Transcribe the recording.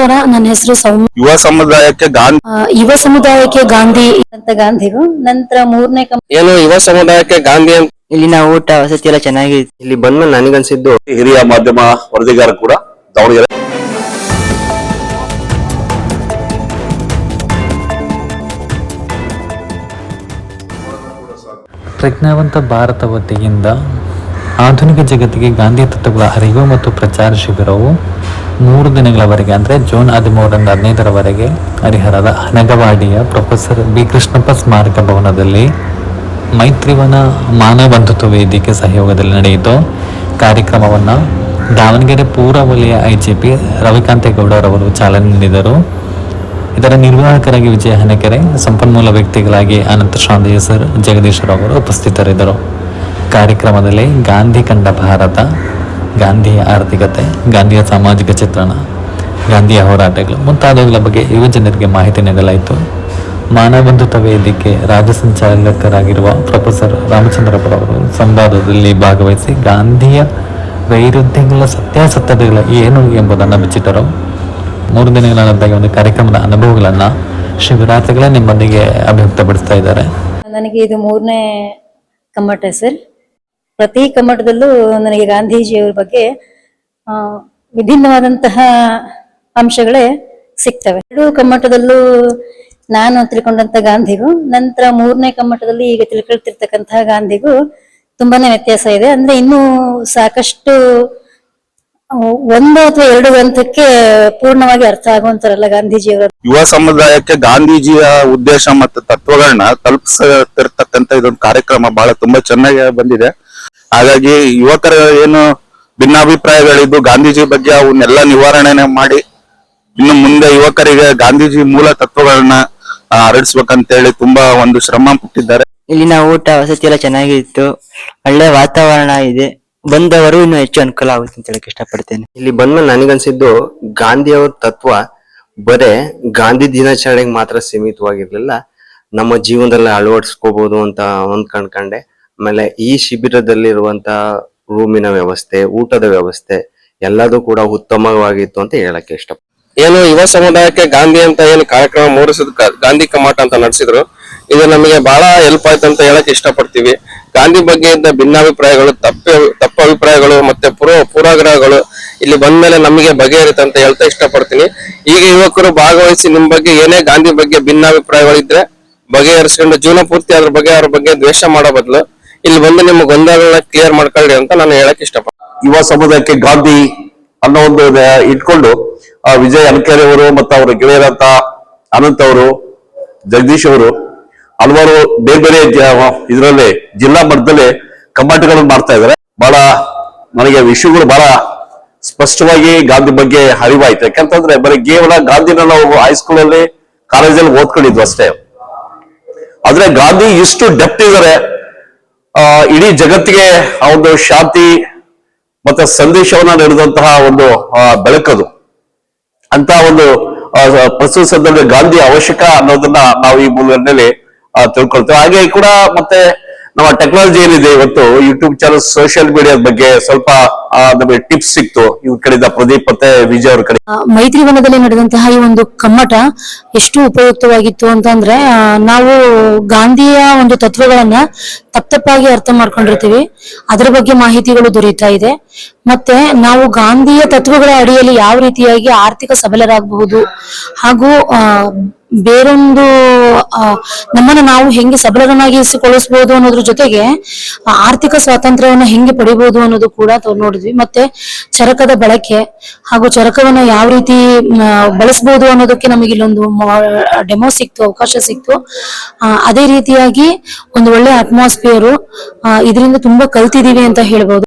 ನಮಸ್ಕಾರ ನನ್ನ ಹೆಸರು ಸೌಮ್ಯ. ಯುವ ಸಮುದಾಯಕ್ಕೆ ಗಾಂಧಿ ಯುವ ಸಮುದಾಯಕ್ಕೆ ಗಾಂಧಿ. ಅಂತ ಗಾಂಧಿಗೂ ನಂತರ ಮೂರನೇ ಏನು ಯುವ ಸಮುದಾಯಕ್ಕೆ ಗಾಂಧಿ ಅಂತ? ಇಲ್ಲಿನ ಊಟ ವಸತಿ ಎಲ್ಲ ಚೆನ್ನಾಗಿ ಇಲ್ಲಿ ಬಂದ್ಮೇಲೆ ನನಗನ್ಸಿದ್ದು ಹಿರಿಯ ಮಾಧ್ಯಮ ವರದಿಗಾರ ಕೂಡ ದಾವಣಗೆರೆ. ಪ್ರಜ್ಞಾವಂತ ಭಾರತ ವತಿಯಿಂದ ಆಧುನಿಕ ಜಗತ್ತಿಗೆ ಗಾಂಧಿ ತತ್ವಗಳ ಅರಿವು ಮತ್ತು ಪ್ರಚಾರ ಶಿಬಿರವು ಮೂರು ದಿನಗಳವರೆಗೆ, ಅಂದರೆ ಜೂನ್ ಹದಿಮೂರರಿಂದ ಹದಿನೈದರವರೆಗೆ ಹರಿಹರದ ಹನಗವಾಡಿಯ ಪ್ರೊಫೆಸರ್ ಬಿ. ಕೃಷ್ಣಪ್ಪ ಸ್ಮಾರಕ ಭವನದಲ್ಲಿ ಮೈತ್ರಿವನ ಮಾನವ ಬಂಧುತ್ವ ವೇದಿಕೆ ಸಹಯೋಗದಲ್ಲಿ ನಡೆಯಿತು. ಕಾರ್ಯಕ್ರಮವನ್ನು ದಾವಣಗೆರೆ ಪೂರ್ವ ವಲಯ ಐ ಜಿ ಪಿ ರವಿಕಾಂತೇಗೌಡರವರು ಚಾಲನೆ ನೀಡಿದರು. ಇದರ ನಿರ್ವಾಹಕರಾಗಿ ವಿಜಯ ಹನಕೆರೆ ಸಂಪನ್ಮೂಲ ವ್ಯಕ್ತಿಗಳಾಗಿ ಅನಂತ ಶಾಂತಿ ಸರ್, ಜಗದೀಶ್ ಅವರು ಉಪಸ್ಥಿತರಿದ್ದರು. ಕಾರ್ಯಕ್ರಮದಲ್ಲಿ ಗಾಂಧಿ ಕಂಡ ಭಾರತ ಗಾಂಧಿಯ ಆರ್ಥಿಕತೆ, ಗಾಂಧಿಯ ಸಾಮಾಜಿಕ ಚಿತ್ರಣ ಗಾಂಧಿಯ ಹೋರಾಟಗಳು ಮುಂತಾದವುಗಳ ಬಗ್ಗೆ ಯುವ ಜನರಿಗೆ ಮಾಹಿತಿ ನೀಡಲಾಯಿತು. ಮಾನವ ಬಂಧುತ್ವ ವೇದಿಕೆ ರಾಜ್ಯ ಸಂಚಾಲಕರಾಗಿರುವ ಪ್ರೊಫೆಸರ್ ರಾಮಚಂದ್ರಪ್ಪರವರು ಸಂವಾದದಲ್ಲಿ ಭಾಗವಹಿಸಿ ಗಾಂಧಿಯ ವೈರುಧ್ಯಗಳ ಸತ್ಯಾಸತ್ಯತೆಗಳು ಏನು ಎಂಬುದನ್ನು ಬಿಚ್ಚಿಟ್ಟರು. ಮೂರು ದಿನಗಳ ನಂತರ ಒಂದು ಕಾರ್ಯಕ್ರಮದ ಅನುಭವಗಳನ್ನು ಶಿವರಾತ್ರಿಗಳೇ ನಿಮ್ಮೊಂದಿಗೆ ಅಭಿವ್ಯಕ್ತಪಡಿಸ್ತಾ ಇದ್ದಾರೆ. ನನಗೆ ಇದು ಮೂರನೇ ಕಮ್ಮಟ ಸರ್. ಪ್ರತಿ ಕಮ್ಮಟದಲ್ಲೂ ನನಗೆ ಗಾಂಧೀಜಿಯವರ ಬಗ್ಗೆ ವಿಭಿನ್ನವಾದಂತಹ ಅಂಶಗಳೇ ಸಿಗ್ತವೆ. ಎರಡು ಕಮ್ಮಟದಲ್ಲೂ ನಾನು ತಿಳ್ಕೊಂಡಂತ ಗಾಂಧಿಗೂ, ನಂತರ ಮೂರನೇ ಕಮ್ಮಟದಲ್ಲಿ ಈಗ ತಿಳ್ಕೊಳ್ತಿರ್ತಕ್ಕಂತಹ ಗಾಂಧಿಗೂ ತುಂಬಾನೇ ವ್ಯತ್ಯಾಸ ಇದೆ. ಅಂದ್ರೆ ಇನ್ನೂ ಸಾಕಷ್ಟು ಒಂದು ಅಥವಾ ಎರಡು ಗ್ರಂಥಕ್ಕೆ ಪೂರ್ಣವಾಗಿ ಅರ್ಥ ಆಗುವಂತಾರಲ್ಲ ಗಾಂಧೀಜಿಯವರ. ಯುವ ಸಮುದಾಯಕ್ಕೆ ಗಾಂಧೀಜಿಯ ಉದ್ದೇಶ ಮತ್ತು ತತ್ವಗಳನ್ನ ತಲುಪಿಸ್ತಿರ್ತಕ್ಕಂತ ಇದೊಂದು ಕಾರ್ಯಕ್ರಮ ಬಹಳ ತುಂಬಾ ಚೆನ್ನಾಗಿ ಬಂದಿದೆ. ಹಾಗಾಗಿ ಯುವಕರ ಏನು ಭಿನ್ನಾಭಿಪ್ರಾಯಗಳಿದ್ದು ಗಾಂಧೀಜಿ ಬಗ್ಗೆ ಅವನ್ನೆಲ್ಲ ನಿವಾರಣೆ ಮಾಡಿ ಇನ್ನು ಮುಂದೆ ಯುವಕರಿಗೆ ಗಾಂಧೀಜಿ ಮೂಲ ತತ್ವಗಳನ್ನ ಆ, ಹರಡಿಸ್ಬೇಕಂತೇಳಿ ತುಂಬಾ ಒಂದು ಶ್ರಮ ಪಟ್ಟಿದ್ದಾರೆ. ಇಲ್ಲಿನ ಊಟ ವಸತಿ ಎಲ್ಲ ಚೆನ್ನಾಗಿತ್ತು. ಒಳ್ಳೆ ವಾತಾವರಣ ಇದೆ. ಬಂದವರು ಇನ್ನು ಹೆಚ್ಚು ಅನುಕೂಲ ಆಗುತ್ತೆ ಅಂತ ಹೇಳಕ್ ಇಷ್ಟಪಡ್ತೇನೆ. ಇಲ್ಲಿ ಬಂದ್ಮೇಲೆ ನನಗನ್ಸಿದ್ದು ಗಾಂಧಿ ಅವ್ರ ತತ್ವ ಬರೇ ಗಾಂಧಿ ದಿನಾಚರಣೆಗೆ ಮಾತ್ರ ಸೀಮಿತವಾಗಿರ್ಲಿಲ್ಲ. ನಮ್ಮ ಜೀವನದಲ್ಲಿ ಅಳವಡಿಸ್ಕೋಬಹುದು ಅಂತ ಒಂದ್ ಕಂಡ್ಕಂಡೆ ಆಮೇಲೆ ಈ ಶಿಬಿರದಲ್ಲಿರುವಂತಹ ರೂಮಿನ ವ್ಯವಸ್ಥೆ, ಊಟದ ವ್ಯವಸ್ಥೆ ಎಲ್ಲದೂ ಕೂಡ ಉತ್ತಮವಾಗಿತ್ತು ಅಂತ ಹೇಳಕ್ಕೆ ಇಷ್ಟ. ಏನು ಯುವ ಸಮುದಾಯಕ್ಕೆ ಗಾಂಧಿ ಅಂತ ಏನು ಕಾರ್ಯಕ್ರಮ ಮೂಡಿಸಿದ ಗಾಂಧಿ ಕಮಾಟ ಅಂತ ನಡೆಸಿದ್ರು. ಇದು ನಮಗೆ ಬಹಳ ಹೆಲ್ಪ್ ಆಯ್ತು ಅಂತ ಹೇಳಕ್ ಇಷ್ಟಪಡ್ತೀವಿ. ಗಾಂಧಿ ಬಗ್ಗೆ ಇದ್ದ ಭಿನ್ನಾಭಿಪ್ರಾಯಗಳು, ತಪ್ಪು ತಪ್ಪ ಅಭಿಪ್ರಾಯಗಳು ಮತ್ತೆ ಪೂರ್ವ ಪೂರ್ವಾಗ್ರಹಗಳು ಇಲ್ಲಿ ಬಂದ್ಮೇಲೆ ನಮಗೆ ಬಗೆಹರಿತ ಅಂತ ಹೇಳ್ತಾ ಇಷ್ಟಪಡ್ತೀನಿ. ಈಗ ಯುವಕರು ಭಾಗವಹಿಸಿ ನಿಮ್ ಬಗ್ಗೆ ಏನೇ ಗಾಂಧಿ ಬಗ್ಗೆ ಭಿನ್ನಾಭಿಪ್ರಾಯಗಳಿದ್ರೆ ಬಗೆಹರಿಸ್ಕೊಂಡು ಜೀವನ ಪೂರ್ತಿ ಅದ್ರ ಬಗ್ಗೆ ಅವ್ರ ಬಗ್ಗೆ ದ್ವೇಷ ಮಾಡೋ ಬದಲು ಇಲ್ಲಿ ಬಂದು ನಿಮ್ಮ ಗೊಂದಲಗಳನ್ನ ಕ್ಲಿಯರ್ ಮಾಡ್ಕೊಳ್ಳಿ ಅಂತ ನಾನು ಹೇಳಕ್ ಇಷ್ಟಪಡ್ತೀನಿ. ಯುವ ಸಮುದಾಯಕ್ಕೆ ಗಾಂಧಿ ಅನ್ನೋ ಒಂದು ಇಟ್ಕೊಂಡು ವಿಜಯ್ ಅನ್ಕೇರಿ ಅವರು ಮತ್ತು ಅವರ ಗೆಳೆಯರಂತ ಅನಂತ್ ಅವರು, ಜಗದೀಶ್ ಅವರು, ಹಲವಾರು ಬೇರೆ ಬೇರೆ ಇದರಲ್ಲಿ ಜಿಲ್ಲಾ ಮಟ್ಟದಲ್ಲಿ ಕಮಾಟಗಳನ್ನು ಮಾಡ್ತಾ ಇದ್ದಾರೆ. ಬಹಳ ನನಗೆ ವಿಷಯಗಳು ಬಹಳ ಸ್ಪಷ್ಟವಾಗಿ ಗಾಂಧಿ ಬಗ್ಗೆ ಅರಿವಾಯ್ತು. ಯಾಕಂತಂದ್ರೆ ಬರೀ ಕೇವಲ ಗಾಂಧಿನ ನಾವು ಹೈಸ್ಕೂಲ್ ಅಲ್ಲಿ ಕಾಲೇಜಲ್ಲಿ ಓದ್ಕೊಂಡಿದ್ವು ಅಷ್ಟೇ. ಆದ್ರೆ ಗಾಂಧಿ ಇಷ್ಟು ಡೆಪ್ಟ್ ಇದ್ದಾರೆ. ಆ, ಇಡೀ ಜಗತ್ತಿಗೆ ಆ ಒಂದು ಶಾಂತಿ ಮತ್ತೆ ಸಂದೇಶವನ್ನ ನೀಡಿದಂತಹ ಒಂದು ಬೆಳಕದು ಅಂತ ಒಂದು ಪ್ರಸ್ತುತ ಸಂದರ್ಭದಲ್ಲಿ ಗಾಂಧಿ ಅವಶ್ಯಕ ಅನ್ನೋದನ್ನ ನಾವು ಈ ಮೂಲದಲ್ಲಿ ತಿಳ್ಕೊಳ್ತೇವೆ. ಹಾಗೆ ಕೂಡ ಮತ್ತೆ ನಮ್ಮ ಟೆಕ್ನಾಲಜಿ ಏನಿದೆ ಇವತ್ತು ಯೂಟ್ಯೂಬ್ ಚಾನಲ್ ಸೋಷಿಯಲ್ ಮೀಡಿಯಾದ ಬಗ್ಗೆ ಸ್ವಲ್ಪ ನಮಗೆ ಟಿಪ್ಸ್ ಸಿಕ್ತು. ಇವ್ರ ಕಡೆಯಿಂದ ಪ್ರದೀಪ್ ಮತ್ತೆ ವಿಜಯ್ ಅವ್ರ ಕಡೆ. ಮೈತ್ರಿವನದಲ್ಲಿ ನಡೆದಂತಹ ಈ ಒಂದು ಕಮ್ಮಟ ಎಷ್ಟು ಉಪಯುಕ್ತವಾಗಿತ್ತು ಅಂತಂದ್ರೆ ನಾವು ಗಾಂಧಿಯ ಒಂದು ತತ್ವಗಳನ್ನ ತಪ್ಪತಪ್ಪಾಗಿ ಅರ್ಥ ಮಾಡ್ಕೊಂಡಿರ್ತೀವಿ. ಅದರ ಬಗ್ಗೆ ಮಾಹಿತಿಗಳು ದೊರೀತಾ ಇದೆ. ಮತ್ತೆ ನಾವು ಗಾಂಧಿಯ ತತ್ವಗಳ ಅಡಿಯಲ್ಲಿ ಯಾವ ರೀತಿಯಾಗಿ ಆರ್ಥಿಕ ಸಬಲರಾಗಬಹುದು ಹಾಗೂ ಬೇರೊಂದು ನಮ್ಮನ್ನ ನಾವು ಹೆಂಗೆ ಸಬಲರನ್ನಾಗಿಸಿಕೊಳ್ಳಿಸಬಹುದು ಅನ್ನೋದ್ರ ಜೊತೆಗೆ ಆರ್ಥಿಕ ಸ್ವಾತಂತ್ರ್ಯವನ್ನ ಹೆಂಗೆ ಪಡಿಬಹುದು ಅನ್ನೋದು ಕೂಡ ನೋಡಿದ್ವಿ. ಮತ್ತೆ ಚರಕದ ಬಳಕೆ ಹಾಗೂ ಚರಕವನ್ನ ಯಾವ ರೀತಿ ಬಳಸಬಹುದು ಅನ್ನೋದಕ್ಕೆ ನಮಗೆ ಇಲ್ಲೊಂದು ಡೆಮೋ ಸಿಕ್ತು, ಅವಕಾಶ ಸಿಕ್ತು. ಅದೇ ರೀತಿಯಾಗಿ ಒಂದು ಒಳ್ಳೆ ಅಟ್ಮಾಸ್ಫಿಯರು ಇದರಿಂದ ತುಂಬಾ ಕಲ್ತಿದೀವಿ ಅಂತ ಹೇಳ್ಬೋದು.